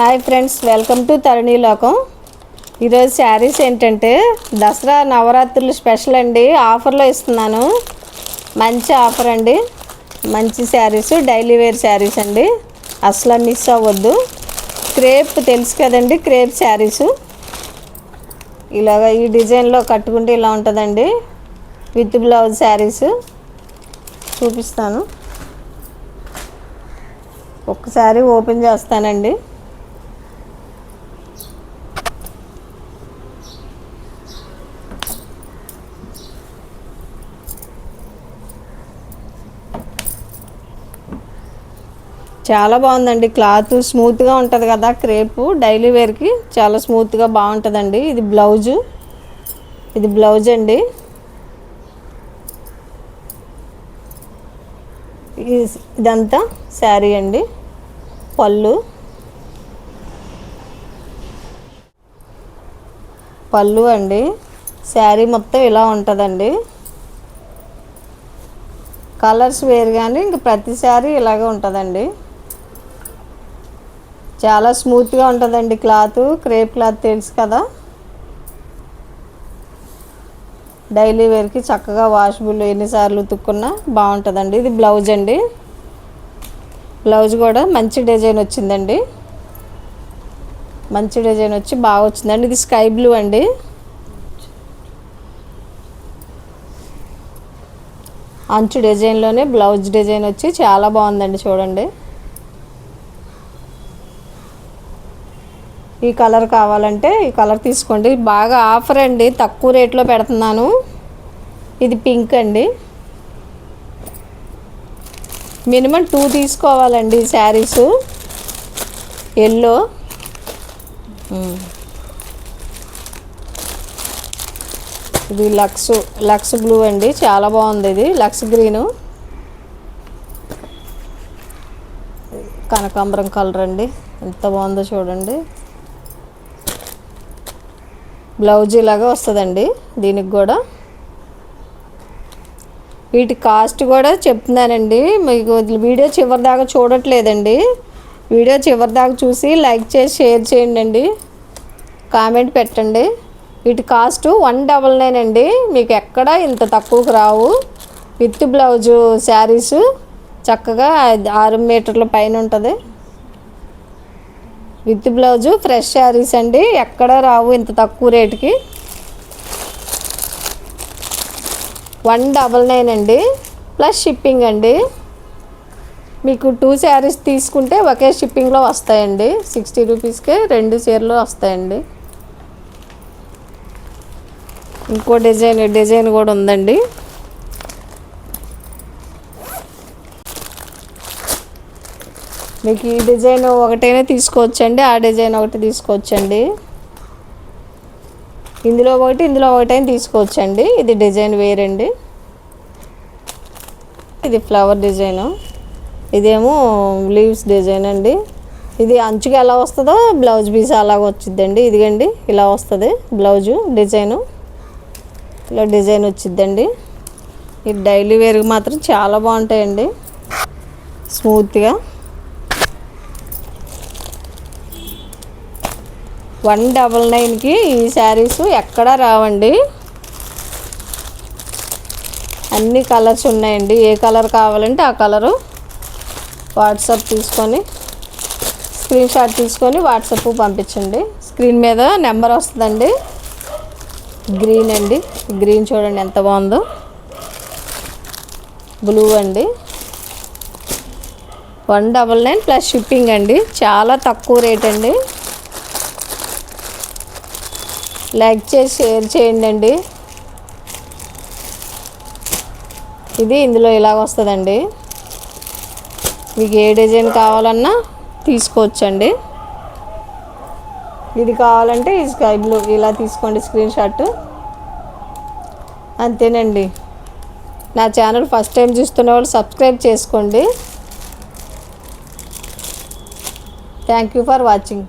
Hi friends welcome to Taruni లోకం. ఈరోజు saris ఏంటంటే దసరా నవరాత్రులు స్పెషల్ అండి. ఆఫర్లో ఇస్తున్నాను. మంచి ఆఫర్ అండి. మంచి శారీస్ డైలీ వేర్ శారీస్ అండి. అసలు మిస్ అవ్వద్దు. క్రేప్ తెలుసు కదండి క్రేప్ శారీస్. ఇలాగ ఈ డిజైన్లో కట్టుకుంటే ఇలా ఉంటుందండి. With blouse saris. చూపిస్తాను. ఒక్కసారి ఓపెన్ చేస్తానండి. చాలా బాగుందండి. క్లాత్ స్మూత్గా ఉంటుంది కదా క్రేపు డైలీ వేర్కి చాలా స్మూత్గా బాగుంటుందండి. ఇది బ్లౌజు. ఇది బ్లౌజ్ అండి. ఇదంతా శారీ అండి. పళ్ళు. పళ్ళు అండి. శారీ మొత్తం ఇలా ఉంటుందండి. కలర్స్ వేరు కానీ ఇంక ప్రతి శారీ ఇలాగే ఉంటుందండి. చాలా స్మూత్గా ఉంటుందండి క్లాత్. క్రేప్ క్లాత్ తెలుసు కదా? డైలీ వేర్కి చక్కగా వాషబుల్ ఎన్నిసార్లు ఉతుక్కున్నా బాగుంటుందండి. ఇది బ్లౌజ్ అండి. బ్లౌజ్ కూడా మంచి డిజైన్ వచ్చిందండి. మంచి డిజైన్ వచ్చి బాగా వచ్చిందండి. ఇది స్కై బ్లూ అండి. అంచు డిజైన్లోనే బ్లౌజ్ డిజైన్ వచ్చి చాలా బాగుందండి చూడండి. ఈ కలర్ కావాలంటే ఈ కలర్ తీసుకోండి. బాగా ఆఫర్ అండి. తక్కువ రేట్లో పెడుతున్నాను. ఇది పింక్ అండి. మినిమం టూ తీసుకోవాలండి శారీస్. ఎల్లో. ఇది లక్స్ లక్స్ బ్లూ అండి. చాలా బాగుంది ఇది. Lux green. కనకాంబరం కలర్ అండి. ఎంత బాగుందో చూడండి. బ్లౌజ్ ఇలాగా వస్తుందండి దీనికి కూడా. వీటి కాస్ట్ కూడా చెప్తున్నానండి మీకు వీడియో చివరి దాకా చూడట్లేదండి. వీడియో చివరి దాకా చూసి లైక్ చేసి షేర్ చేయండి అండి కామెంట్ పెట్టండి. వీటి కాస్ట్ వన్ డబల్ నైన్ అండి మీకు ఎక్కడ ఇంత తక్కువకు రావు. విత్ బ్లౌజు శారీసు చక్కగా ఆరు మీటర్ల పైన ఉంటుంది. విత్ బ్లౌజు ఫ్రెష్ శారీస్ అండి. ఎక్కడ రావు ఇంత తక్కువ రేటుకి. వన్ డబల్ నైన్ అండి. ప్లస్ షిప్పింగ్ అండి. మీకు టూ శారీస్ తీసుకుంటే ఒకే షిప్పింగ్లో వస్తాయండి. సిక్స్టీ రూపీస్కే రెండు చీరలు వస్తాయండి. ఇంకో డిజైన్ డిజైన్ కూడా ఉందండి. మీకు ఈ డిజైన్ ఒకటైనా తీసుకోవచ్చండి ఆ డిజైన్ ఒకటి తీసుకోవచ్చండి. ఇందులో ఒకటి ఇందులో ఒకటైనా తీసుకోవచ్చండి. ఇది డిజైన్ వేరండి. ఇది ఫ్లవర్ డిజైను. ఇదేమో లీవ్స్ డిజైన్ అండి. ఇది అంచుకి ఎలా వస్తుందో బ్లౌజ్ పీస్ అలాగ వచ్చిద్దండి. ఇదిగండి ఇలా వస్తుంది బ్లౌజు డిజైను. ఇలా డిజైన్ వచ్చిద్దండి. ఇది డైలీ వేర్కి మాత్రం చాలా బాగుంటాయండి. స్మూత్గా. వన్ డబల్ నైన్కి ఈ శారీస్ ఎక్కడా రావండి. అన్ని కలర్స్ ఉన్నాయండి. ఏ కలర్ కావాలంటే ఆ కలరు వాట్సాప్ తీసుకొని స్క్రీన్ షాట్ తీసుకొని వాట్సాప్ పంపించండి. స్క్రీన్ మీద నెంబర్ వస్తుందండి. గ్రీన్ అండి. గ్రీన్ చూడండి ఎంత బాగుందో. బ్లూ అండి. One double nine plus shipping అండి. చాలా తక్కువ రేట్ అండి. లైక్ చేసి షేర్ చేయండి అండి ఇది ఇందులో ఇలాగ వస్తుందండి. మీకు ఏ డిజైన్ కావాలన్నా తీసుకోవచ్చండి. ఇది కావాలంటే ఈ స్కై బ్లూ ఇలా తీసుకోండి స్క్రీన్ షాట్. అంతేనండి. నా ఛానల్ ఫస్ట్ టైం చూస్తున్న వాళ్ళు సబ్స్క్రైబ్ చేసుకోండి. Thank you for watching.